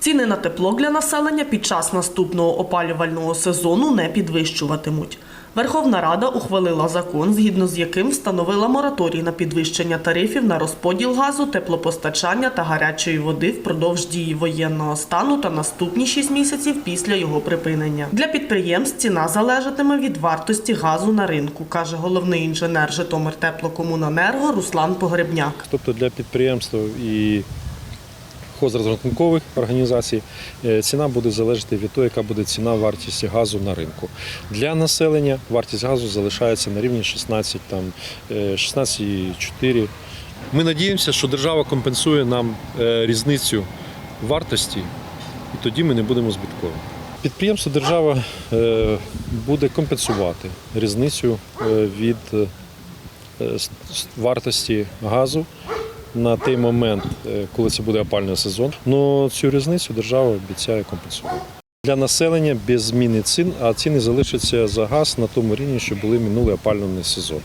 Ціни на тепло для населення під час наступного опалювального сезону не підвищуватимуть. Верховна Рада ухвалила закон, згідно з яким встановила мораторій на підвищення тарифів на розподіл газу, теплопостачання та гарячої води впродовж дії воєнного стану та наступні 6 місяців після його припинення. Для підприємств ціна залежатиме від вартості газу на ринку, каже головний інженер Житомир Теплокомуненерго Руслан Погребняк. Тобто для підприємств і хозрозрахункових організацій е, ціна буде залежати від того, яка буде ціна вартості газу на ринку. Для населення вартість газу залишається на рівні 16, там, е, 16,4. Ми надіємося, що держава компенсує нам е, різницю вартості, і тоді ми не будемо збиткові. Підприємство держава е, буде компенсувати різницю е, від е, вартості газу на той момент, е, коли це буде опальний сезон. Ну цю різницю держава обіцяє компенсувати. Для населення без зміни цін, а ціни залишаться за газ на тому рівні, що були минулий опалювальний сезон.